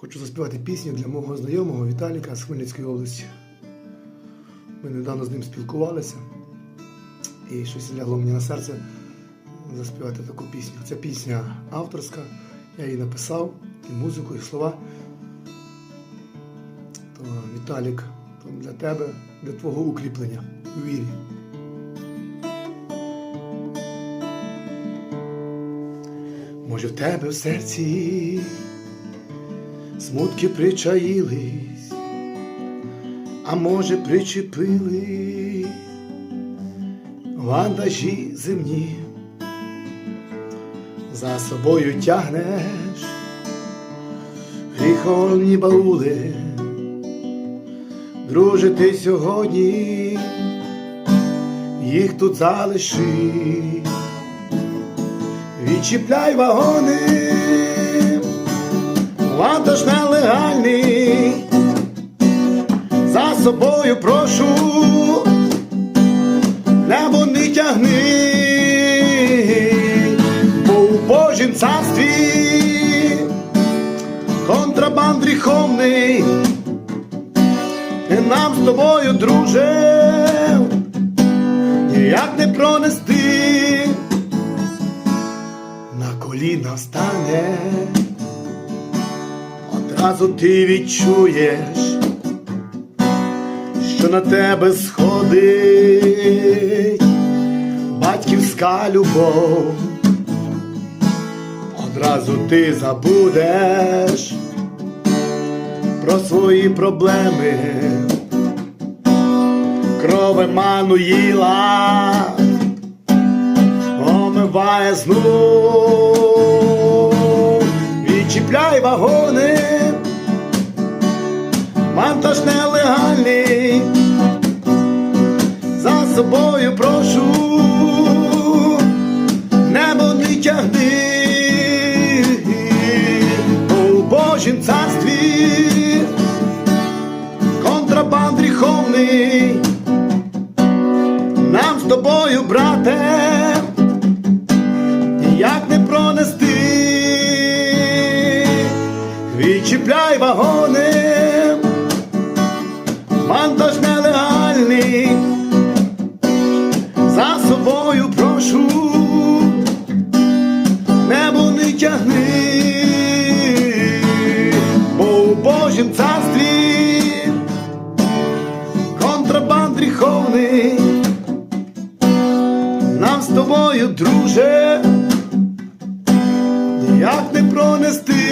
Хочу заспівати пісню для мого знайомого Віталіка з Хмельницької області. Ми недавно з ним спілкувалися, і щось лягло мені на серце заспівати таку пісню. Ця пісня авторська, я її написав, і музику, і слова. То Віталік, то для тебе, для твого укріплення у вірі. Може, в тебе в серці смутки причаїлись, а може, причепили вантажі земні, за собою тягнеш гріховні баули, друже, ти сьогодні їх тут залиши. Відчіпляй вагони, вантаж нелегальний, за собою прошу, небо не тягни, бо у Божім царстві контрабанд гріховний, і нам з тобою, друже, ніяк не пронести. На коліна встане, одразу ти відчуєш, що на тебе сходить батьківська любов, одразу ти забудеш про свої проблеми, кров Еммануїла омиває знов, вантаж нелегальний, за собою прошу, небо не тягни, у Божім царстві контрабанд гріховний, нам з тобою, брате ніяк не пронести, відчіпляй вагони, Шантаж нелегальний, за собою прошу, небо не тягни, бо у Божім царстві контрабанд гріховний, нам з тобою, друже, ніяк не пронести.